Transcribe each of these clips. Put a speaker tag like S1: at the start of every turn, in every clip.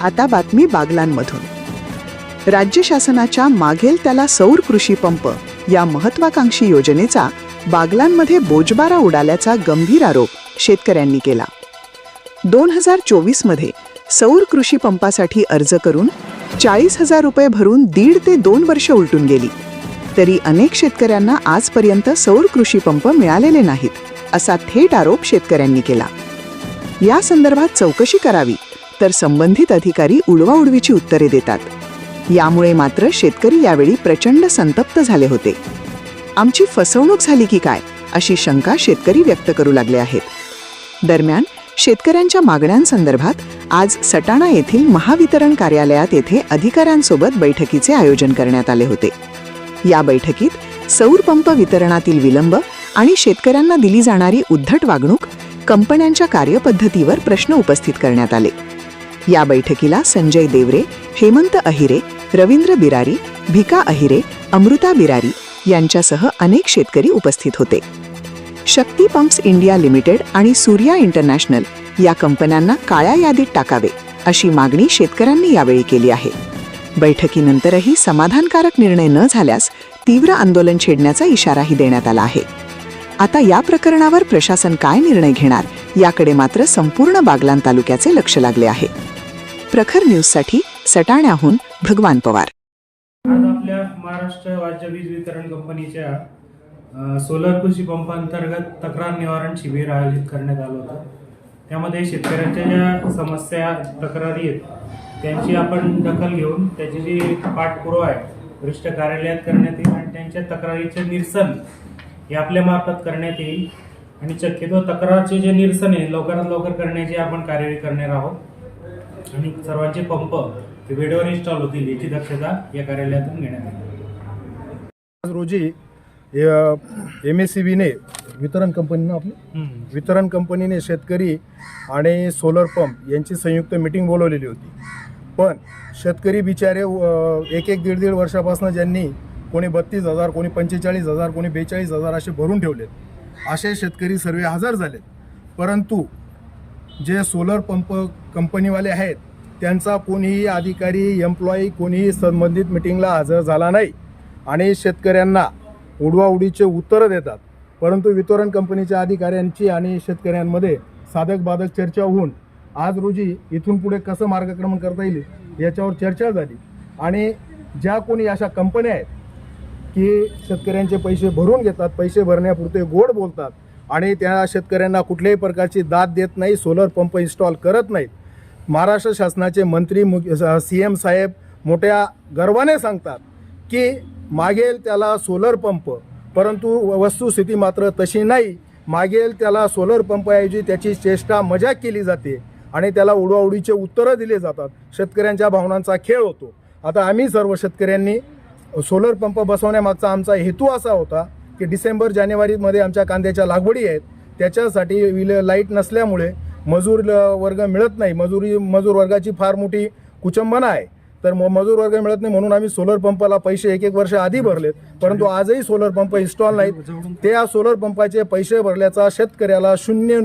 S1: आता बातमी बागलांमधून. राज्य शासनाच्या मागेल त्याला सौर कृषी पंप या महत्वाकांक्षी योजनेचा बागलांमध्ये बोजबारा उडाल्याचा गंभीर आरोप शेतकऱ्यांनी केला. दोन हजार चोवीसमध्ये सौर कृषी पंपासाठी अर्ज करून चाळीस हजार रुपये भरून दीड ते दोन वर्ष उलटून गेली. तरी अनेक शेतकऱ्यांना आजपर्यंत सौर कृषी पंप मिळालेले नाहीत असा थेट आरोप शेतकऱ्यांनी केला. या संदर्भात चौकशी करावी तर संबंधित अधिकारी उडवाउडवीची उत्तरे देतात. यामुळे मात्र शेतकरी यावेळी प्रचंड संतप्त झाले होते. आमची फसवणूक झाली की काय अशी शंका शेतकरी व्यक्त करू लागले आहेत. दरम्यान शेतकऱ्यांच्या मागण्यांसंदर्भात आज सटाणा येथील महावितरण कार्यालयात येथे अधिकाऱ्यांसोबत बैठकीचे आयोजन करण्यात आले होते. या बैठकीत सौर पंप वितरणातील विलंब आणि शेतकऱ्यांना दिली जाणारी उद्धट वागणूक कंपन्यांच्या कार्यपद्धतीवर प्रश्न उपस्थित करण्यात आले. या बैठकीला संजय देवरे हेमंत अहिरे रवींद्र बिरारी भिका अहिरे अमृता बिरारी यांच्यासह अनेक शेतकरी उपस्थित होते. शक्ती पंप्स इंडिया लिमिटेड आणि सूर्या इंटरनॅशनल या कंपन्यांना काळ्या यादीत टाकावे अशी मागणी शेतकऱ्यांनी यावेळी केली आहे. बैठकीनंतरही समाधानकारक निर्णय न झाल्यास तीव्र आंदोलन छेडण्याचा इशाराही देण्यात आला आहे. आता या प्रकरणावर प्रशासन काय निर्णय घेणार याकडे मात्र संपूर्ण बागलान तालुक्याचे लक्ष लागले आहे. प्रखर न्यूजसाठी सटाण्याहून भगवान पवार.
S2: आज आपल्या महाराष्ट्र राज्य वीज वितरण कंपनीच्या सोलर कृषी पंपांतर्गत तक्रार निवारण शिबिर आयोजित करण्यात आलं होतं. त्यामध्ये शेतकऱ्यांच्या ज्या समस्या तक्रारी आहेत त्यांची आपण दखल घेऊन त्याची जी पाठपुरावा आहे वरिष्ठ कार्यालयात करण्यात येईल आणि त्यांच्या तक्रारीचे निरसन हे आपल्या मार्फत करण्यात येईल. आणि शक्यतो तक्रारचे जे निरसन आहे लवकरात लवकर करण्याची आपण कार्यवाही करणार आहोत. आणि सर्वांचे पंप हे वेळेवर इन्स्टॉल होतील याची दक्षता या कार्यालयातून घेण्यात येईल.
S3: आज रोजी एम एस सी बीने वितरण कंपनीनं आपली? वितरण कंपनीने शेतकरी आणि सोलर पंप यांची संयुक्त मिटिंग बोलवलेली होती. पण शेतकरी बिचारे एक एक दीड दीड वर्षापासून ज्यांनी कोणी बत्तीस हजार कोणी पंचेचाळीस हजार कोणी बेचाळीस हजार असे भरून ठेवलेत असे शेतकरी सर्व हजर झालेत. परंतु जे सोलर पंप कंपनीवाले आहेत त्यांचा कोणीही अधिकारी एम्प्लॉई कोणीही संबंधित मिटिंगला हजर झाला नाही. आणि शेतकऱ्यांना उडवाउडीचे उत्तरं देतात. परंतु वितरण कंपनीच्या अधिकाऱ्यांची आणि शेतकऱ्यांमध्ये साधक बाधक चर्चा होऊन आज रोजी इथून पुढे कसं मार्गक्रमण करता येईल याच्यावर चर्चा झाली. आणि ज्या कोणी अशा कंपन्या आहेत की शेतकऱ्यांचे पैसे भरून घेतात पैसे भरण्यापुरते गोड बोलतात आणि त्या शेतकऱ्यांना कुठल्याही प्रकारची दाद देत नाही सोलर पंप इन्स्टॉल करत नाहीत. महाराष्ट्र शासनाचे मंत्री सी एम साहेब मोठ्या गर्वाने सांगतात की मागेल त्याला सोलर पंप परंतु व- वस्तुस्थिती मात्र तशी नाही. मागेल त्याला सोलर पंपऐवजी त्याची चेष्टा मजाक केली जाते आणि त्याला उडवाउडीचे उत्तरं दिले जातात. शेतकऱ्यांच्या भावनांचा खेळ होतो. आता आम्ही सर्व शेतकऱ्यांनी सोलर पंप बसवण्यामागचा आमचा हेतू असा होता की डिसेंबर जानेवारीमध्ये आमच्या कांद्याच्या लागवडी आहेत. त्याच्यासाठी विल लाइट नसल्यामुळे मजूर ल- वर्ग मिळत नाही. मजुरी मजूर वर्गाची फार मोठी कुचंबना आहे. तर म- मजूर वर्ग मिळत नाही म्हणून आम्ही सोलर पंपाला पैसे एक एक वर्ष आधी भरलेत. परंतु आजही सोलर पंप इन्स्टॉल नाहीत. त्या सोलर पंपाचे पैसे भरल्याचा शेतकऱ्याला शून्य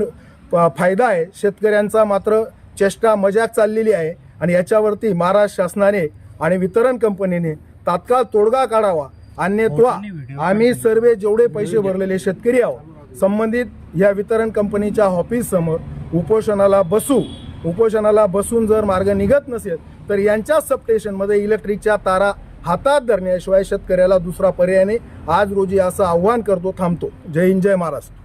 S3: प- फायदा आहे. शेतकऱ्यांचा मात्र चेष्टा मजाक चाललेली आहे. आणि याच्यावरती महाराष्ट्र शासनाने आणि वितरण कंपनीने तात्काळ तोडगा काढावा. अन्यथा आम्ही सर्व जेवढे पैसे भरलेले शेतकरी आहोत संबंधित या वितरण कंपनीच्या ऑफिस समोर उपोषणाला बसू उपोषणाला बसून जर मार्ग निघत नसेल तर यांच्याच सबस्टेशनमध्ये इलेक्ट्रिकच्या तारा हातात धरण्याशिवाय शेतकऱ्याला दुसरा पर्याय नाही. आज रोजी असं आव्हान करतो थांबतो. जय हिंद जय महाराष्ट्र.